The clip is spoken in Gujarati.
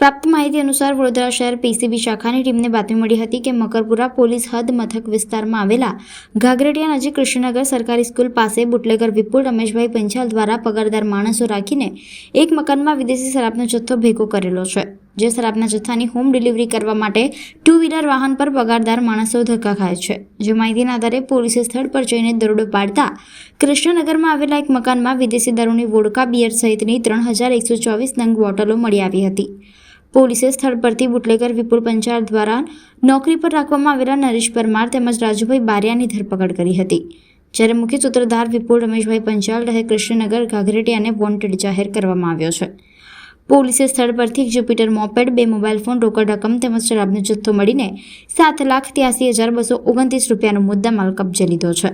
પ્રાપ્ત માહિતી અનુસાર વડોદરા શહેર પીસીબી શાખાની ટીમને બાતમી મળી હતી કે મકરપુરા પોલીસ હદ મથક વિસ્તારમાં આવેલા ઘાઘરેટિયા નજીક કૃષ્ણનગર સરકારી સ્કૂલ પાસે બુટલેગર વિપુલ રમેશભાઈ પંચાલ દ્વારા પગારદાર માણસો રાખીને એક મકાનમાં વિદેશી શરાબનો જથ્થો ભેગો કરેલો છે. જે શરાબના જથ્થાની હોમ ડિલિવરી કરવા માટે ટુ વ્હીલર વાહન પર પગારદાર માણસો ધક્કા ખાય છે. જે માહિતીના આધારે પોલીસે સ્થળ પર જઈને દરોડો પાડતા કૃષ્ણનગરમાં આવેલા એક મકાનમાં વિદેશી દારૂની વોડકા બિયર સહિતની ત્રણ હજાર એકસો ચોવીસ નંગ બોટલો મળી આવી હતી. પોલીસે સ્થળ પરથી બુટલેગર વિપુલ પંચાલ દ્વારા નોકરી પર રાખવામાં આવેલા નરેશ પરમાર તેમજ રાજુભાઈ બારિયાની ધરપકડ કરી હતી. જ્યારે મુખ્ય સૂત્રધાર વિપુલ રમેશભાઈ પંચાલ રહે કૃષ્ણનગર ગાઘરેટિયાને વોન્ટેડ જાહેર કરવામાં આવ્યો છે. પોલીસે સ્થળ પરથી એક જ્યુપિટર મોપેડ, બે મોબાઈલ ફોન, રોકડ રકમ તેમજ શરાબનો જથ્થો મળીને સાત લાખ ત્યાસી હજાર બસો ઓગણત્રીસ રૂપિયાનો મુદ્દામાલ કબજે લીધો છે.